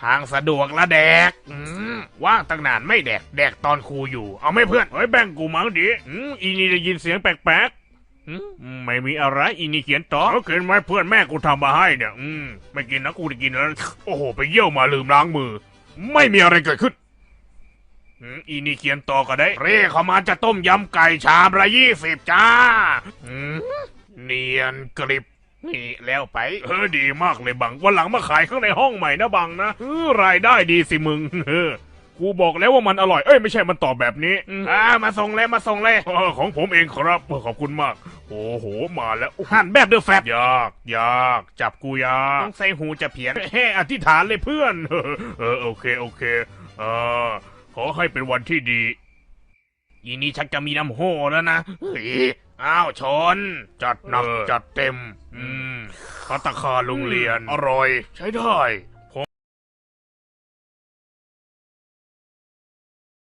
ทางสะดวกละแดกว่างตั้งนานไม่แดก แดกตอนครูอยู่ เอาไม่เพื่อน เฮ้ยแบ่งกูมั้งดิอืมอีนี่ได้ยินเสียงแปลกๆไม่มีอะไร อีนี่เขียนต่อเขียนไหมเพื่อนแม่กูทำมาให้เนี่ยอืมไม่กินนะกูได้กินแล้วโอ้โห ไปเยี่ยวมาลืมล้างมือ ไม่มีอะไรเกิดขึ้นอีนี่เขียนต่อก็ได้ เร่เขามาจะต้มยำไก่ชามละยี่สิบจ้าเนียนกริบ นี่แล้วไป เออดีมากเลยบัง วันหลังมาขายข้างในห้องใหม่นะบังนะเออรายได้ดีสิมึงเออกูบอกแล้วว่ามันอร่อย เอ้ยไม่ใช่มันตอบแบบนี้ อ่ามาส่งเลยมาส่งเลยเออของผมเองครับเออขอบคุณมาก โอ้โหมาแล้วหั่นแบบเดอะแฟตยากยากจับกูยากต้องใส่หูจะเพี้ยนเฮ้อธิษฐานเลยเพื่อนเออเออโอเคโอเคเออขอให้เป็นวันที่ดีอีนี้ชักจะมีน้ำโหแล้วนะเฮ้ย อ้าวชน จัดหนักจัดเต็ม อืมพัตตาคารโรงเรียน อร่อย ใช้ได้